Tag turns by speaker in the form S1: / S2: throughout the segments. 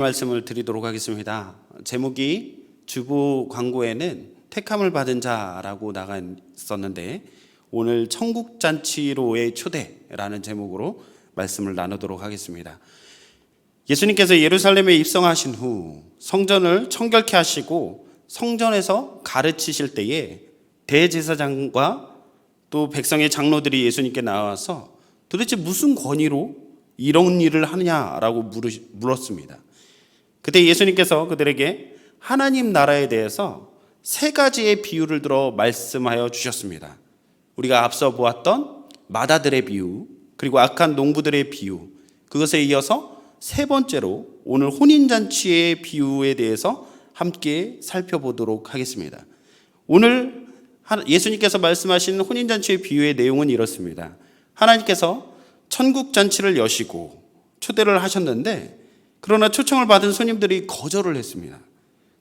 S1: 말씀을 드리도록 하겠습니다. 제목이 주부 광고에는 택함을 받은 자라고 나가 있었는데 오늘 천국 잔치로의 초대라는 제목으로 말씀을 나누도록 하겠습니다. 예수님께서 예루살렘에 입성하신 후 성전을 청결케 하시고 성전에서 가르치실 때에 대제사장과 또 백성의 장로들이 예수님께 나와서 도대체 무슨 권위로 이런 일을 하느냐라고 물었습니다. 그때 예수님께서 그들에게 하나님 나라에 대해서 세 가지의 비유를 들어 말씀하여 주셨습니다. 우리가 앞서 보았던 마다들의 비유, 그리고 악한 농부들의 비유, 그것에 이어서 세 번째로 오늘 혼인잔치의 비유에 대해서 함께 살펴보도록 하겠습니다. 오늘 하- 예수님께서 말씀하신 혼인잔치의 비유의 내용은 이렇습니다. 하나님께서 천국잔치를 여시고 초대를 하셨는데 그러나 초청을 받은 손님들이 거절을 했습니다.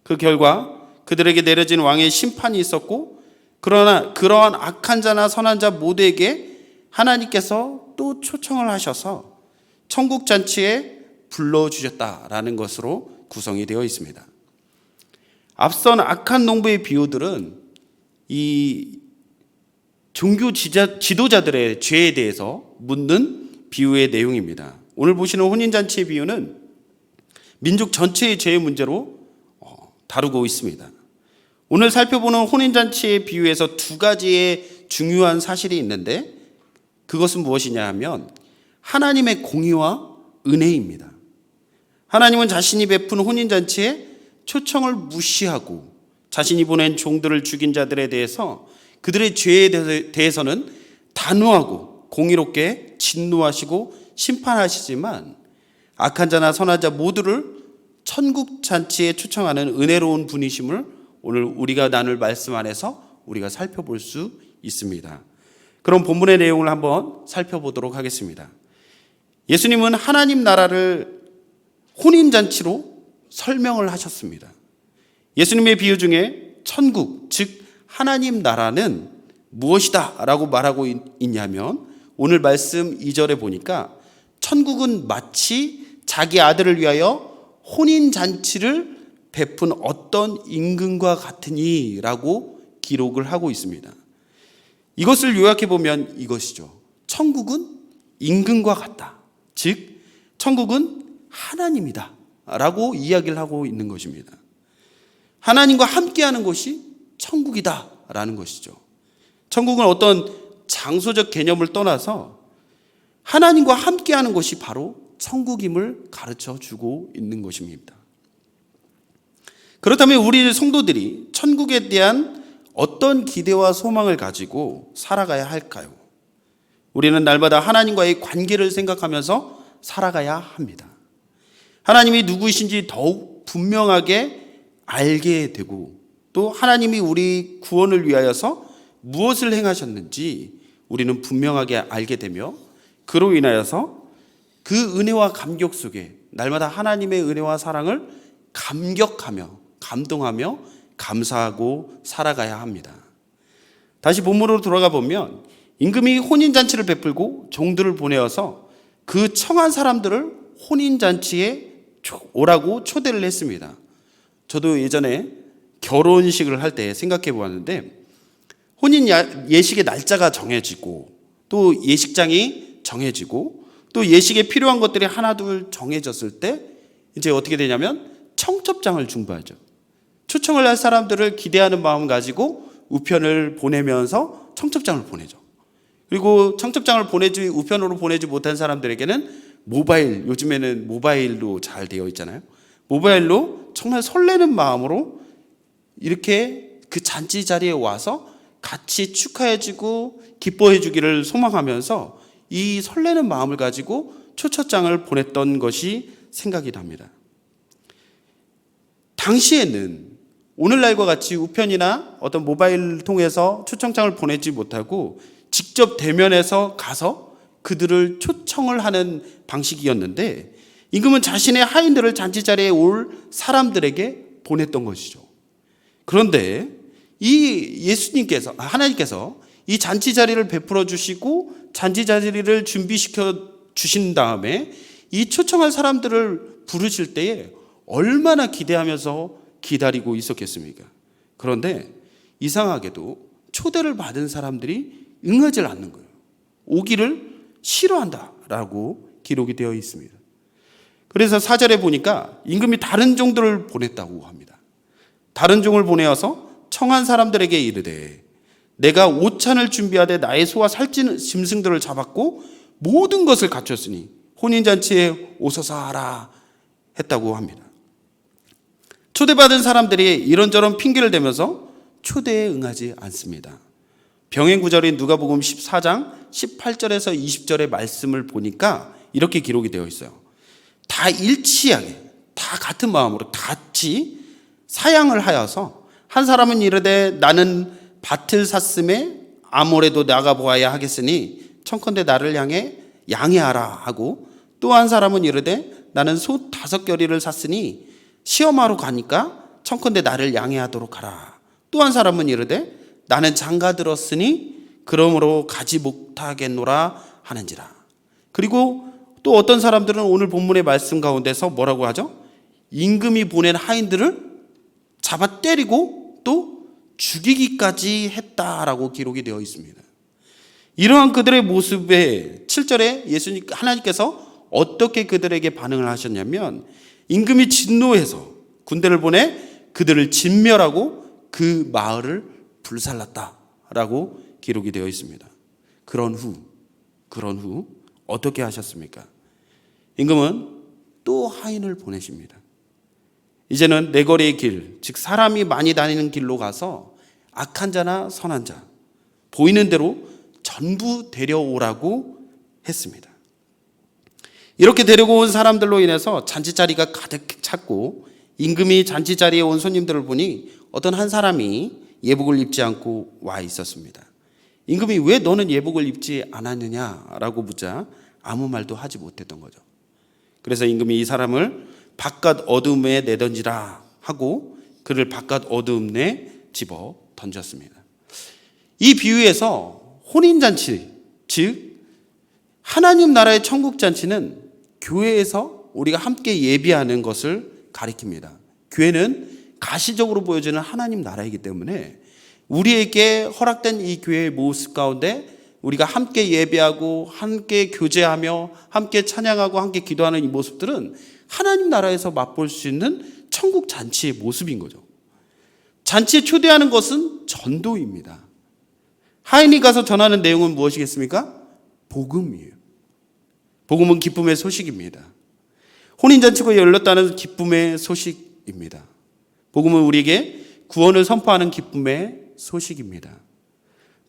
S1: 그 결과 그들에게 내려진 왕의 심판이 있었고 그러나 그러한 악한 자나 선한 자 모두에게 하나님께서 또 초청을 하셔서 천국 잔치에 불러 주셨다라는 것으로 구성이 되어 있습니다. 앞선 악한 농부의 비유들은 이 종교 지자, 지도자들의 죄에 대해서 묻는 비유의 내용입니다. 오늘 보시는 혼인잔치의 비유는 민족 전체의 죄의 문제로 어, 다루고 있습니다. 오늘 살펴보는 혼인잔치의 비유에서 두 가지의 중요한 사실이 있는데 그것은 무엇이냐 하면 하나님의 공의와 은혜입니다. 하나님은 자신이 베푼 혼인잔치에 초청을 무시하고 자신이 보낸 종들을 죽인 자들에 대해서 그들의 죄에 대해- 대해서는 단호하고 공의롭게 진노하시고 심판하시지만 악한 자나 선한 자 모두를 천국 잔치에 초청하는 은혜로운 분이심을 오늘 우리가 나눌 말씀 안에서 우리가 살펴볼 수 있습니다. 그럼 본문의 내용을 한번 살펴보도록 하겠습니다. 예수님은 하나님 나라를 혼인 잔치로 설명을 하셨습니다. 예수님의 비유 중에 천국, 즉 하나님 나라는 무엇이다 라고 말하고 있- 있냐면 오늘 말씀 2절에 보니까 천국은 마치 자기 아들을 위하여 혼인 잔치를 베푼 어떤 임금과 같으니라고 기록을 하고 있습니다. 이것을 요약해 보면 이것이죠. 천국은 임금과 같다. 즉 천국은 하나님이다. 라고 이야기를 하고 있는 것입니다. 하나님과 함께하는 곳이 천국이다. 라는 것이죠. 천국은 어떤 장소적 개념을 떠나서 하나님과 함께하는 것이 바로 천국임을 가르쳐 주고 있는 것입니다. 그렇다면 우리 성도들이 천국에 대한 어떤 기대와 소망을 가지고 살아가야 할까요? 우리는 날마다 하나님과의 관계를 생각하면서 살아가야 합니다. 하나님이 누구이신지 더욱 분명하게 알게 되고 또 하나님이 우리 구원을 위하여서 무엇을 행하셨는지 우리는 분명하게 알게 되며 그로 인하여서 그 은혜와 감격 속에 날마다 하나님의 은혜와 사랑을 감격하며 감동하며 감사하고 살아가야 합니다. 다시 본문으로 돌아가 보면 임금이 혼인 잔치를 베풀고 종들을 보내어서 그 청한 사람들을 혼인 잔치에 오라고 초대를 했습니다. 저도 예전에 결혼식을 할 때 생각해 보았는데 혼인 야- 예식의 날짜가 정해지고 또 예식장이 정해지고 또 예식에 필요한 것들이 하나 둘 정해졌을 때 이제 어떻게 되냐면 청첩장을 중부하죠. 초청을 할 사람들을 기대하는 마음 가지고 우편을 보내면서 청첩장을 보내죠. 그리고 청첩장을 보내지 우편으로 보내지 못한 사람들에게는 모바일 요즘에는 모바일로 잘 되어 있잖아요. 모바일로 정말 설레는 마음으로 이렇게 그 잔치 자리에 와서 같이 축하해주고 기뻐해주기를 소망하면서 이 설레는 마음을 가지고 초청장을 보냈던 것이 생각이 납니다. 당시에는 오늘날과 같이 우편이나 어떤 모바일 통해서 초청장을 보내지 못하고 직접 대면해서 가서 그들을 초청을 하는 방식이었는데 임금은 자신의 하인들을 잔치 자리에 올 사람들에게 보냈던 것이죠. 그런데 이 예수님께서 하나님께서 이 잔치 자리를 베풀어 주시고 잔치 자리를 준비시켜 주신 다음에 이 초청할 사람들을 부르실 때에 얼마나 기대하면서 기다리고 있었겠습니까? 그런데 이상하게도 초대를 받은 사람들이 응하지 않는 거예요. 오기를 싫어한다라고 기록이 되어 있습니다. 그래서 사절에 보니까 임금이 다른 종들을 보냈다고 합니다. 다른 종을 보내어서 청한 사람들에게 이르되 내가 오찬을 준비하되 나의 소와 살찐 짐승들을 잡았고 모든 것을 갖췄으니 혼인잔치에 오소서 하라 했다고 합니다. 초대받은 사람들이 이런저런 핑계를 대면서 초대에 응하지 않습니다. 병행 구절인 누가복음 14장 18절에서 20절의 말씀을 보니까 이렇게 기록이 되어 있어요. 다 일치하게 다 같은 마음으로 같이 사양을 하여서 한 사람은 이르되 나는 밭을 샀음에 아무래도 나가 보아야 하겠으니 청컨대 나를 향해 양해하라 하고 또 한 사람은 이르되 나는 소 다섯 겨리를 샀으니 시험하러 가니까 청컨대 나를 양해하도록 하라. 또 한 사람은 이르되 나는 장가 들었으니 그러므로 가지 못하겠노라 하는지라. 그리고 또 어떤 사람들은 오늘 본문의 말씀 가운데서 뭐라고 하죠? 임금이 보낸 하인들을 잡아 때리고 또 죽이기까지 했다라고 기록이 되어 있습니다. 이러한 그들의 모습에 7절에 예수님 하나님께서 어떻게 그들에게 반응을 하셨냐면 임금이 진노해서 군대를 보내 그들을 진멸하고 그 마을을 불살랐다라고 기록이 되어 있습니다. 그런 후 그런 후 어떻게 하셨습니까? 임금은 또 하인을 보내십니다. 이제는 내거리의 길, 즉 사람이 많이 다니는 길로 가서 악한 자나 선한 자 보이는 대로 전부 데려오라고 했습니다. 이렇게 데리고 온 사람들로 인해서 잔치 자리가 가득 찼고 임금이 잔치 자리에 온 손님들을 보니 어떤 한 사람이 예복을 입지 않고 와 있었습니다. 임금이 왜 너는 예복을 입지 않았느냐라고 묻자 아무 말도 하지 못했던 거죠. 그래서 임금이 이 사람을 바깥 어둠에 내던지라 하고 그를 바깥 어둠 내 집어 던졌습니다. 이 비유에서 혼인잔치, 즉, 하나님 나라의 천국잔치는 교회에서 우리가 함께 예비하는 것을 가리킵니다. 교회는 가시적으로 보여지는 하나님 나라이기 때문에 우리에게 허락된 이 교회의 모습 가운데 우리가 함께 예배하고 함께 교제하며 함께 찬양하고 함께 기도하는 이 모습들은 하나님 나라에서 맛볼 수 있는 천국 잔치의 모습인 거죠. 잔치에 초대하는 것은 전도입니다. 하인이 가서 전하는 내용은 무엇이겠습니까? 복음이에요. 복음은 기쁨의 소식입니다. 혼인잔치가 열렸다는 기쁨의 소식입니다. 복음은 우리에게 구원을 선포하는 기쁨의 소식입니다.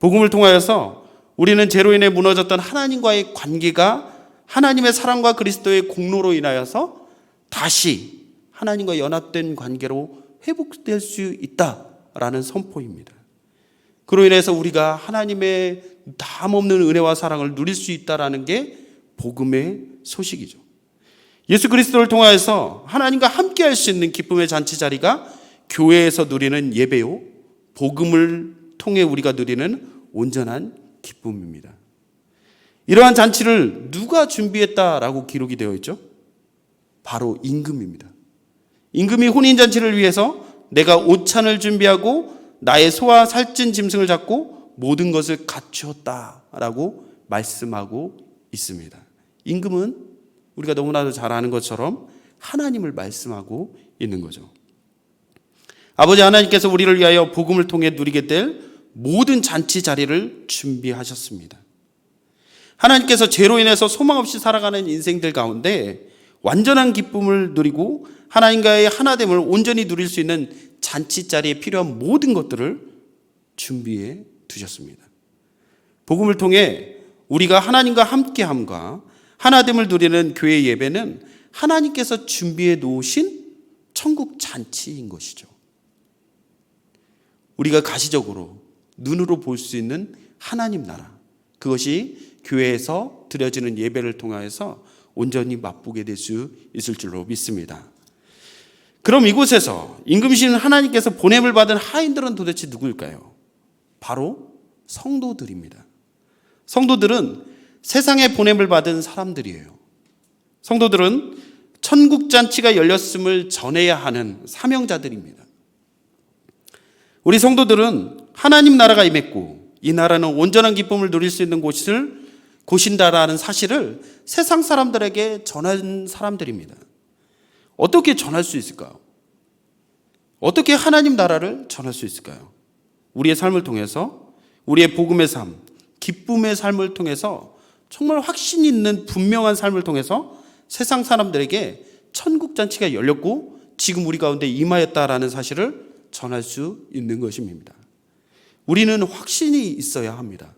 S1: 복음을 통하여서 우리는 제로 인해 무너졌던 하나님과의 관계가 하나님의 사랑과 그리스도의 공로로 인하여서 다시 하나님과 연합된 관계로 회복될 수 있다라는 선포입니다. 그로 인해서 우리가 하나님의 담없는 은혜와 사랑을 누릴 수 있다라는 게 복음의 소식이죠. 예수 그리스도를 통하여서 하나님과 함께 할 수 있는 기쁨의 잔치 자리가 교회에서 누리는 예배요. 복음을 통해 우리가 누리는 온전한 기쁨입니다. 이러한 잔치를 누가 준비했다라고 기록이 되어 있죠? 바로 임금입니다. 임금이 혼인잔치를 위해서 내가 오찬을 준비하고 나의 소와 살찐 짐승을 잡고 모든 것을 갖추었다 라고 말씀하고 있습니다. 임금은 우리가 너무나도 잘 아는 것처럼 하나님을 말씀하고 있는 거죠. 아버지 하나님께서 우리를 위하여 복음을 통해 누리게 될 모든 잔치 자리를 준비하셨습니다. 하나님께서 죄로 인해서 소망 없이 살아가는 인생들 가운데 완전한 기쁨을 누리고 하나님과의 하나됨을 온전히 누릴 수 있는 잔치 자리에 필요한 모든 것들을 준비해 두셨습니다. 복음을 통해 우리가 하나님과 함께함과 하나됨을 누리는 교회 예배는 하나님께서 준비해 놓으신 천국 잔치인 것이죠. 우리가 가시적으로 눈으로 볼 수 있는 하나님 나라. 그것이 교회에서 드려지는 예배를 통하여서 온전히 맛보게 될 수 있을 줄로 믿습니다. 그럼 이곳에서 임금신 하나님께서 보냄을 받은 하인들은 도대체 누구일까요? 바로 성도들입니다. 성도들은 세상에 보냄을 받은 사람들이에요. 성도들은 천국 잔치가 열렸음을 전해야 하는 사명자들입니다. 우리 성도들은 하나님 나라가 임했고 이 나라는 온전한 기쁨을 누릴 수 있는 곳을 곳인다라는 사실을 세상 사람들에게 전한 사람들입니다. 어떻게 전할 수 있을까요? 어떻게 하나님 나라를 전할 수 있을까요? 우리의 삶을 통해서 우리의 복음의 삶, 기쁨의 삶을 통해서 정말 확신 있는 분명한 삶을 통해서 세상 사람들에게 천국 잔치가 열렸고 지금 우리 가운데 임하였다라는 사실을 전할 수 있는 것입니다. 우리는 확신이 있어야 합니다.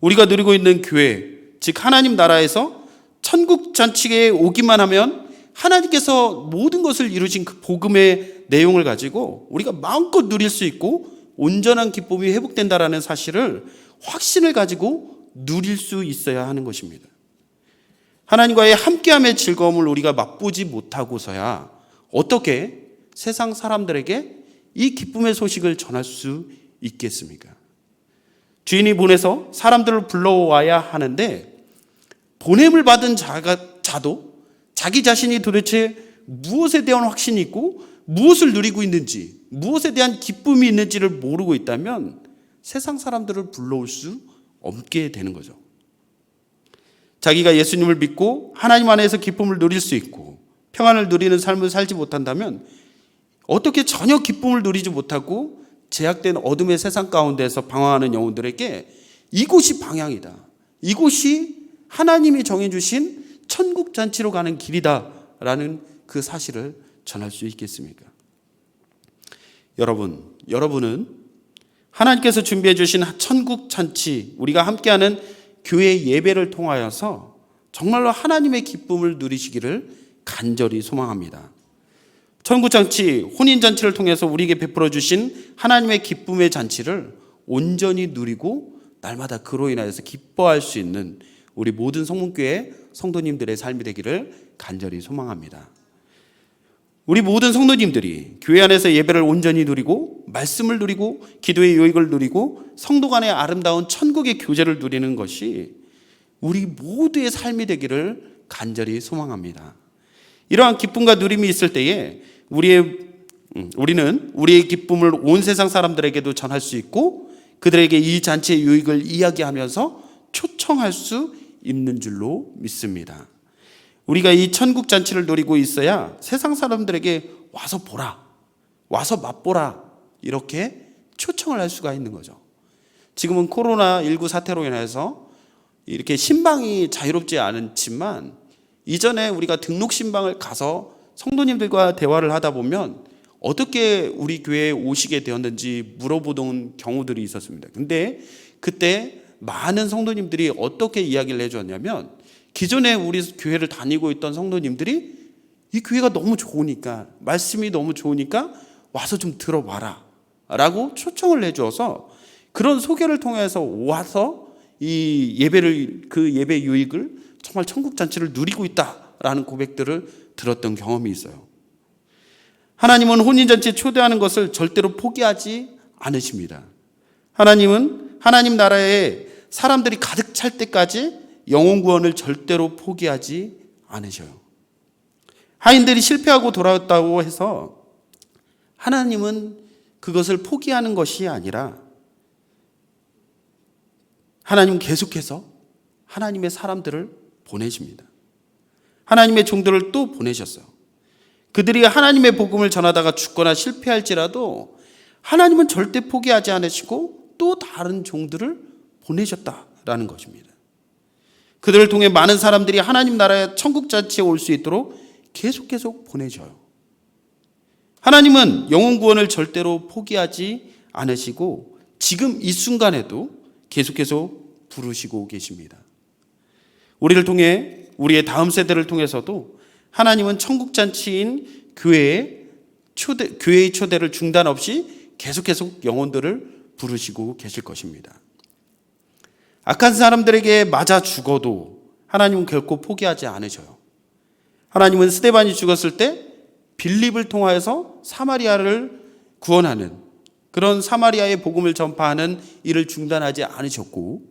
S1: 우리가 누리고 있는 교회, 즉 하나님 나라에서 천국 잔치에 오기만 하면 하나님께서 모든 것을 이루신 그 복음의 내용을 가지고 우리가 마음껏 누릴 수 있고 온전한 기쁨이 회복된다라는 사실을 확신을 가지고 누릴 수 있어야 하는 것입니다. 하나님과의 함께함의 즐거움을 우리가 맛보지 못하고서야 어떻게 세상 사람들에게 이 기쁨의 소식을 전할 수 있겠습니까? 주인이 보내서 사람들을 불러와야 하는데 보냄을 받은 자가, 자도 자기 자신이 도대체 무엇에 대한 확신이 있고 무엇을 누리고 있는지 무엇에 대한 기쁨이 있는지를 모르고 있다면 세상 사람들을 불러올 수 없게 되는 거죠. 자기가 예수님을 믿고 하나님 안에서 기쁨을 누릴 수 있고 평안을 누리는 삶을 살지 못한다면 어떻게 전혀 기쁨을 누리지 못하고 제약된 어둠의 세상 가운데서 방황하는 영혼들에게 이곳이 방향이다. 이곳이 하나님이 정해주신 천국 잔치로 가는 길이다라는 그 사실을 전할 수 있겠습니까? 여러분, 여러분은 하나님께서 준비해 주신 천국 잔치, 우리가 함께하는 교회 예배를 통하여서 정말로 하나님의 기쁨을 누리시기를 간절히 소망합니다. 천국 잔치, 혼인 잔치를 통해서 우리에게 베풀어 주신 하나님의 기쁨의 잔치를 온전히 누리고 날마다 그로 인하여서 기뻐할 수 있는 우리 모든 성문교회 성도님들의 삶이 되기를 간절히 소망합니다. 우리 모든 성도님들이 교회 안에서 예배를 온전히 누리고 말씀을 누리고 기도의 요익을 누리고 성도 간의 아름다운 천국의 교제를 누리는 것이 우리 모두의 삶이 되기를 간절히 소망합니다. 이러한 기쁨과 누림이 있을 때에 우리의 음, 우리는 우리의 기쁨을 온 세상 사람들에게도 전할 수 있고 그들에게 이 잔치의 유익을 이야기하면서 초청할 수 있는 줄로 믿습니다. 우리가 이 천국 잔치를 누리고 있어야 세상 사람들에게 와서 보라, 와서 맛보라 이렇게 초청을 할 수가 있는 거죠. 지금은 코로나19 사태로 인해서 이렇게 신방이 자유롭지 않지만 이전에 우리가 등록 신방을 가서 성도님들과 대화를 하다 보면 어떻게 우리 교회에 오시게 되었는지 물어보던 경우들이 있었습니다. 근데 그때 많은 성도님들이 어떻게 이야기를 해주었냐면 기존에 우리 교회를 다니고 있던 성도님들이 이 교회가 너무 좋으니까 말씀이 너무 좋으니까 와서 좀 들어봐라 라고 초청을 해주어서 그런 소개를 통해서 와서 이 예배를 그 예배 유익을 정말 천국 잔치를 누리고 있다라는 고백들을 들었던 경험이 있어요. 하나님은 혼인 잔치에 초대하는 것을 절대로 포기하지 않으십니다. 하나님은 하나님 나라에 사람들이 가득 찰 때까지 영혼 구원을 절대로 포기하지 않으셔요. 하인들이 실패하고 돌아왔다고 해서 하나님은 그것을 포기하는 것이 아니라 하나님은 계속해서 하나님의 사람들을 보내십니다. 하나님의 종들을 또 보내셨어요. 그들이 하나님의 복음을 전하다가 죽거나 실패할지라도 하나님은 절대 포기하지 않으시고 또 다른 종들을 보내셨다라는 것입니다. 그들을 통해 많은 사람들이 하나님 나라의 천국 자치에 올 수 있도록 계속 계속 보내줘요. 하나님은 영혼 구원을 절대로 포기하지 않으시고 지금 이 순간에도 계속해서 부르시고 계십니다. 우리를 통해 우리의 다음 세대를 통해서도 하나님은 천국 잔치인 교회의 초대 교회의 초대를 중단 없이 계속 계속 영혼들을 부르시고 계실 것입니다. 악한 사람들에게 맞아 죽어도 하나님은 결코 포기하지 않으셔요. 하나님은 스테반이 죽었을 때 빌립을 통하여서 사마리아를 구원하는 그런 사마리아의 복음을 전파하는 일을 중단하지 않으셨고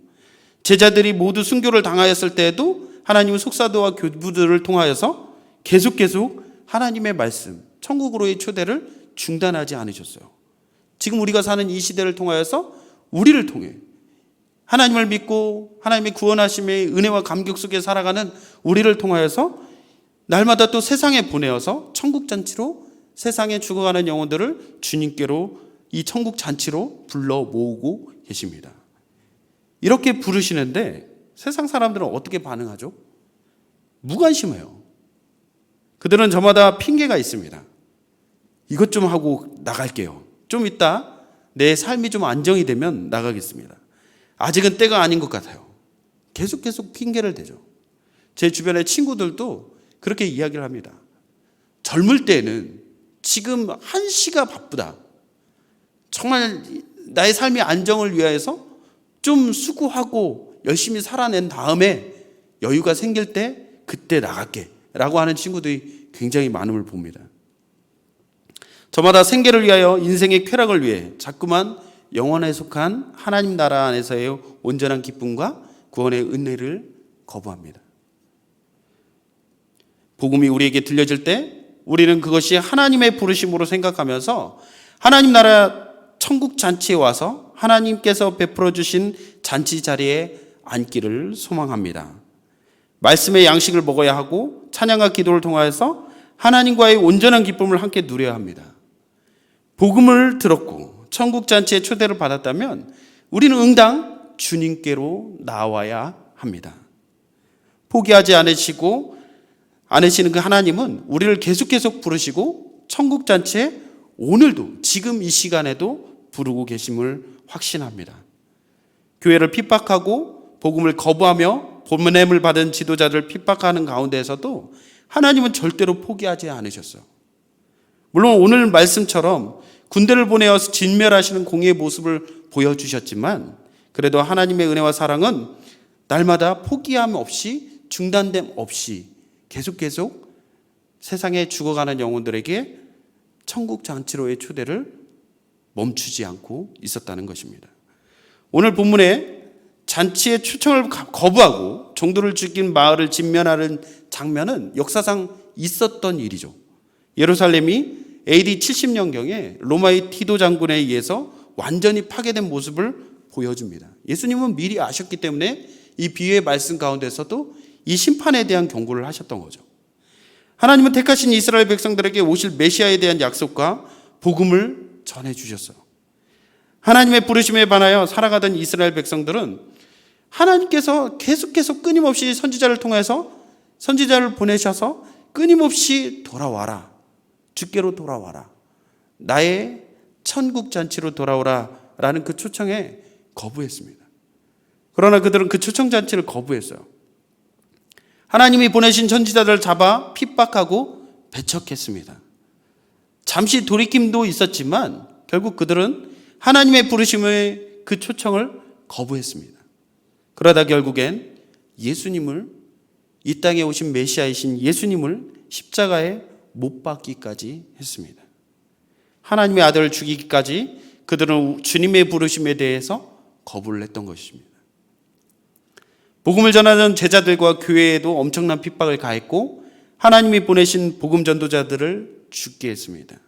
S1: 제자들이 모두 순교를 당하였을 때에도 하나님은 속사도와 교부들을 통하여서 계속 계속 하나님의 말씀, 천국으로의 초대를 중단하지 않으셨어요. 지금 우리가 사는 이 시대를 통하여서 우리를 통해 하나님을 믿고 하나님의 구원하심의 은혜와 감격 속에 살아가는 우리를 통하여서 날마다 또 세상에 보내어서 천국 잔치로 세상에 죽어가는 영혼들을 주님께로 이 천국 잔치로 불러 모으고 계십니다. 이렇게 부르시는데 세상 사람들은 어떻게 반응하죠? 무관심해요. 그들은 저마다 핑계가 있습니다. 이것 좀 하고 나갈게요. 좀 있다 내 삶이 좀 안정이 되면 나가겠습니다. 아직은 때가 아닌 것 같아요. 계속 계속 핑계를 대죠. 제 주변의 친구들도 그렇게 이야기를 합니다. 젊을 때는 지금 한시가 바쁘다. 정말 나의 삶의 안정을 위해서 좀 수고하고 열심히 살아낸 다음에 여유가 생길 때 그때 나갈게. 라고 하는 친구들이 굉장히 많음을 봅니다. 저마다 생계를 위하여 인생의 쾌락을 위해 자꾸만 영원에 속한 하나님 나라 안에서의 온전한 기쁨과 구원의 은혜를 거부합니다. 복음이 우리에게 들려질 때 우리는 그것이 하나님의 부르심으로 생각하면서 하나님 나라 천국 잔치에 와서 하나님께서 베풀어 주신 잔치 자리에 앉기를 소망합니다. 말씀의 양식을 먹어야 하고 찬양과 기도를 통하여서 하나님과의 온전한 기쁨을 함께 누려야 합니다. 복음을 들었고 천국 잔치의 초대를 받았다면 우리는 응당 주님께로 나와야 합니다. 포기하지 않으시고 않으시는 그 하나님은 우리를 계속 계속 부르시고 천국 잔치에 오늘도 지금 이 시간에도 부르고 계심을 확신합니다. 교회를 핍박하고 복음을 거부하며 보냄을 받은 지도자들을 핍박하는 가운데에서도 하나님은 절대로 포기하지 않으셨어요. 물론 오늘 말씀처럼 군대를 보내어서 진멸하시는 공의의 모습을 보여주셨지만 그래도 하나님의 은혜와 사랑은 날마다 포기함 없이 중단됨 없이 계속 계속 세상에 죽어가는 영혼들에게 천국 잔치로의 초대를 멈추지 않고 있었다는 것입니다. 오늘 본문에 잔치의 초청을 거부하고 종도를 죽인 마을을 진면하는 장면은 역사상 있었던 일이죠. 예루살렘이 AD 70년경에 로마의 티도 장군에 의해서 완전히 파괴된 모습을 보여줍니다. 예수님은 미리 아셨기 때문에 이 비유의 말씀 가운데서도 이 심판에 대한 경고를 하셨던 거죠. 하나님은 택하신 이스라엘 백성들에게 오실 메시아에 대한 약속과 복음을 전해 주셨어요. 하나님의 부르심에 반하여 살아가던 이스라엘 백성들은 하나님께서 계속 계속 끊임없이 선지자를 통해서 선지자를 보내셔서 끊임없이 돌아와라. 주께로 돌아와라. 나의 천국 잔치로 돌아오라. 라는 그 초청에 거부했습니다. 그러나 그들은 그 초청 잔치를 거부했어요. 하나님이 보내신 선지자들을 잡아 핍박하고 배척했습니다. 잠시 돌이킴도 있었지만 결국 그들은 하나님의 부르심의 그 초청을 거부했습니다. 그러다 결국엔 예수님을 이 땅에 오신 메시아이신 예수님을 십자가에 못 박기까지 했습니다. 하나님의 아들을 죽이기까지 그들은 주님의 부르심에 대해서 거부를 했던 것입니다. 복음을 전하는 제자들과 교회에도 엄청난 핍박을 가했고 하나님이 보내신 복음 전도자들을 죽게 했습니다.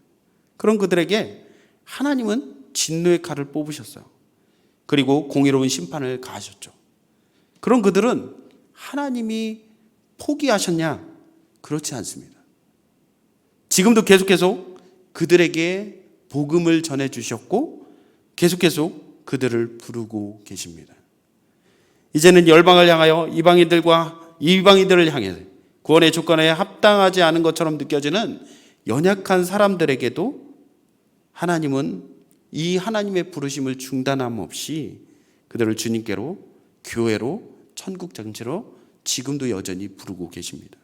S1: 그런 그들에게 하나님은 진노의 칼을 뽑으셨어요. 그리고 공의로운 심판을 가하셨죠. 그런 그들은 하나님이 포기하셨냐? 그렇지 않습니다. 지금도 계속 계속 그들에게 복음을 전해 주셨고 계속 계속 그들을 부르고 계십니다. 이제는 열방을 향하여 이방인들과 이방인들을 향해 구원의 조건에 합당하지 않은 것처럼 느껴지는 연약한 사람들에게도 하나님은 이 하나님의 부르심을 중단함 없이 그들을 주님께로 교회로 천국 장치로 지금도 여전히 부르고 계십니다.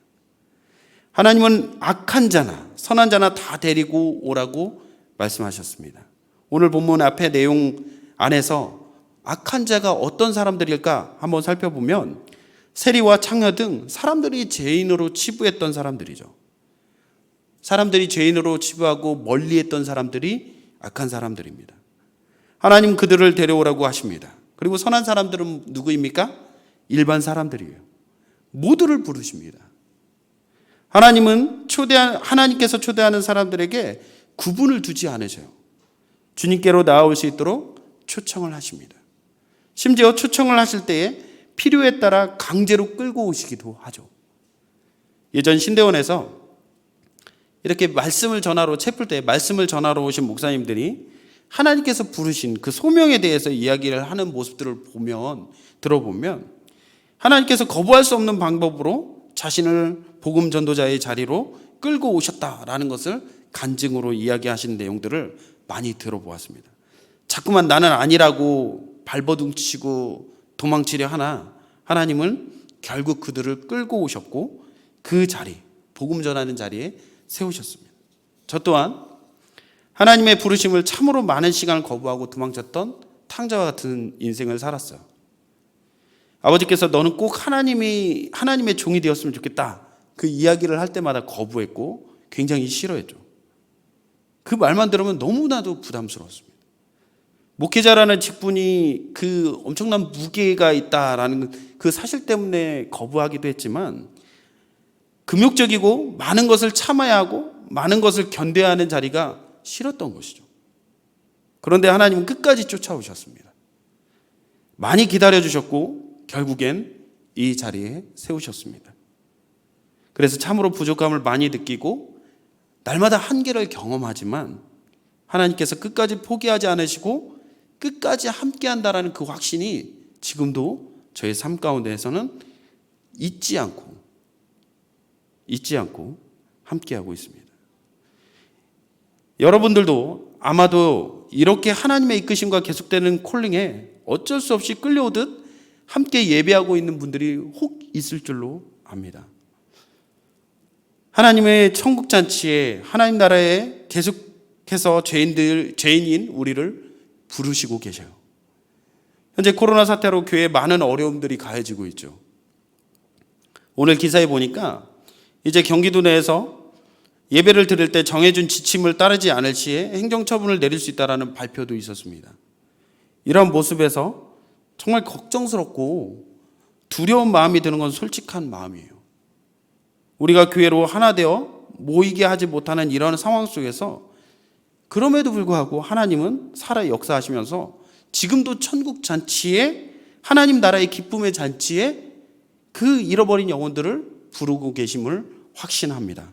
S1: 하나님은 악한 자나 선한 자나 다 데리고 오라고 말씀하셨습니다. 오늘 본문 앞에 내용 안에서 악한 자가 어떤 사람들일까 한번 살펴보면 세리와 창녀 등 사람들이 죄인으로 치부했던 사람들이죠. 사람들이 죄인으로 치부하고 멀리했던 사람들이 악한 사람들입니다. 하나님 그들을 데려오라고 하십니다. 그리고 선한 사람들은 누구입니까? 일반 사람들이에요. 모두를 부르십니다. 하나님은 초대 하나님께서 초대하는 사람들에게 구분을 두지 않으셔요. 주님께로 나아올 수 있도록 초청을 하십니다. 심지어 초청을 하실 때에 필요에 따라 강제로 끌고 오시기도 하죠. 예전 신대원에서 이렇게 말씀을 전하러 채플 때 말씀을 전하러 오신 목사님들이 하나님께서 부르신 그 소명에 대해서 이야기를 하는 모습들을 보면 들어보면 하나님께서 거부할 수 없는 방법으로 자신을 복음 전도자의 자리로 끌고 오셨다라는 것을 간증으로 이야기하신 내용들을 많이 들어보았습니다. 자꾸만 나는 아니라고 발버둥치고 도망치려 하나 하나님은 결국 그들을 끌고 오셨고 그 자리, 복음 전하는 자리에 세우셨습니다. 저 또한 하나님의 부르심을 참으로 많은 시간을 거부하고 도망쳤던 탕자와 같은 인생을 살았어요. 아버지께서 너는 꼭 하나님이 하나님의 종이 되었으면 좋겠다. 그 이야기를 할 때마다 거부했고 굉장히 싫어했죠. 그 말만 들으면 너무나도 부담스러웠습니다. 목회자라는 직분이 그 엄청난 무게가 있다라는 그 사실 때문에 거부하기도 했지만 금욕적이고 많은 것을 참아야 하고 많은 것을 견뎌야 하는 자리가 싫었던 것이죠. 그런데 하나님은 끝까지 쫓아오셨습니다. 많이 기다려 주셨고 결국엔 이 자리에 세우셨습니다. 그래서 참으로 부족함을 많이 느끼고 날마다 한계를 경험하지만 하나님께서 끝까지 포기하지 않으시고 끝까지 함께 한다라는 그 확신이 지금도 저의 삶 가운데에서는 잊지 않고 잊지 않고 함께 하고 있습니다. 여러분들도 아마도 이렇게 하나님의 이끄심과 계속되는 콜링에 어쩔 수 없이 끌려오듯 함께 예배하고 있는 분들이 혹 있을 줄로 압니다. 하나님의 천국 잔치에 하나님 나라에 계속해서 죄인들 죄인인 우리를 부르시고 계셔요. 현재 코로나 사태로 교회에 많은 어려움들이 가해지고 있죠. 오늘 기사에 보니까 이제 경기도 내에서 예배를 드릴 때 정해준 지침을 따르지 않을 시에 행정처분을 내릴 수 있다라는 발표도 있었습니다. 이런 모습에서 정말 걱정스럽고 두려운 마음이 드는 건 솔직한 마음이에요. 우리가 교회로 하나 되어 모이게 하지 못하는 이런 상황 속에서 그럼에도 불구하고 하나님은 살아 역사하시면서 지금도 천국 잔치에 하나님 나라의 기쁨의 잔치에 그 잃어버린 영혼들을 부르고 계심을 확신합니다.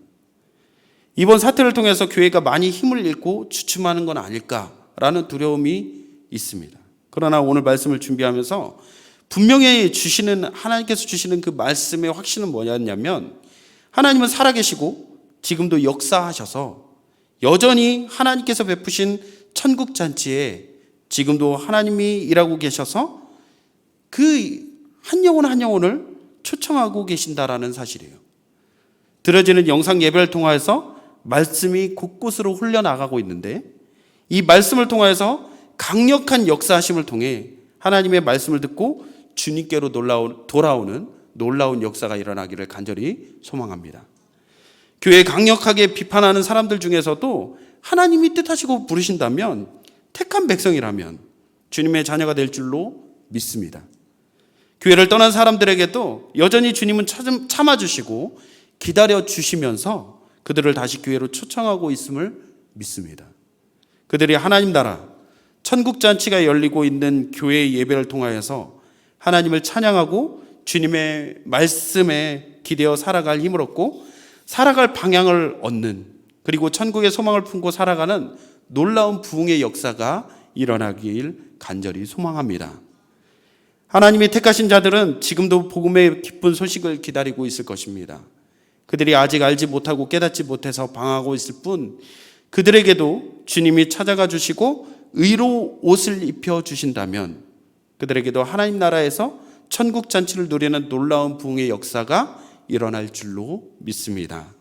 S1: 이번 사태를 통해서 교회가 많이 힘을 잃고 주춤하는 건 아닐까라는 두려움이 있습니다. 그러나 오늘 말씀을 준비하면서 분명히 주시는 하나님께서 주시는 그 말씀의 확신은 뭐냐면 하나님은 살아계시고 지금도 역사하셔서 여전히 하나님께서 베푸신 천국 잔치에 지금도 하나님이 일하고 계셔서 그 한 영혼 한 영혼을 초청하고 계신다라는 사실이에요. 들어지는 영상 예배를 통하여서 말씀이 곳곳으로 흘려나가고 있는데 이 말씀을 통하여서 강력한 역사하심을 통해 하나님의 말씀을 듣고 주님께로 돌아오는 놀라운 역사가 일어나기를 간절히 소망합니다. 교회 강력하게 비판하는 사람들 중에서도 하나님이 뜻하시고 부르신다면 택한 백성이라면 주님의 자녀가 될 줄로 믿습니다. 교회를 떠난 사람들에게도 여전히 주님은 참아주시고 기다려 주시면서 그들을 다시 교회로 초청하고 있음을 믿습니다. 그들이 하나님 나라, 천국 잔치가 열리고 있는 교회 예배를 통하여서 하나님을 찬양하고 주님의 말씀에 기대어 살아갈 힘을 얻고 살아갈 방향을 얻는 그리고 천국의 소망을 품고 살아가는 놀라운 부흥의 역사가 일어나길 간절히 소망합니다. 하나님이 택하신 자들은 지금도 복음의 기쁜 소식을 기다리고 있을 것입니다. 그들이 아직 알지 못하고 깨닫지 못해서 방황하고 있을 뿐 그들에게도 주님이 찾아가 주시고 의로 옷을 입혀 주신다면 그들에게도 하나님 나라에서 천국 잔치를 누리는 놀라운 부흥의 역사가 일어날 줄로 믿습니다.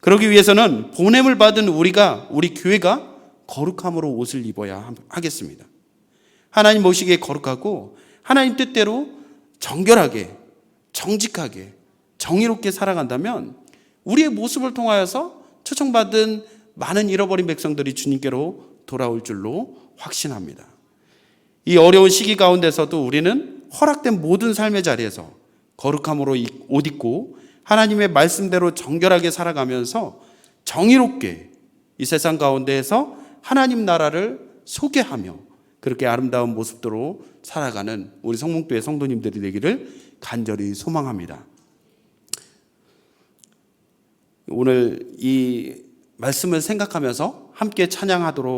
S1: 그러기 위해서는 보냄을 받은 우리가 우리 교회가 거룩함으로 옷을 입어야 하겠습니다. 하나님 모시기에 거룩하고 하나님 뜻대로 정결하게 정직하게 정의롭게 살아간다면 우리의 모습을 통하여서 초청받은 많은 잃어버린 백성들이 주님께로 돌아올 줄로 확신합니다. 이 어려운 시기 가운데서도 우리는 허락된 모든 삶의 자리에서 거룩함으로 옷 입고 하나님의 말씀대로 정결하게 살아가면서 정의롭게 이 세상 가운데에서 하나님 나라를 소개하며 그렇게 아름다운 모습대로 살아가는 우리 성목교회 성도님들이 되기를 간절히 소망합니다. 오늘 이 말씀을 생각하면서 함께 찬양하도록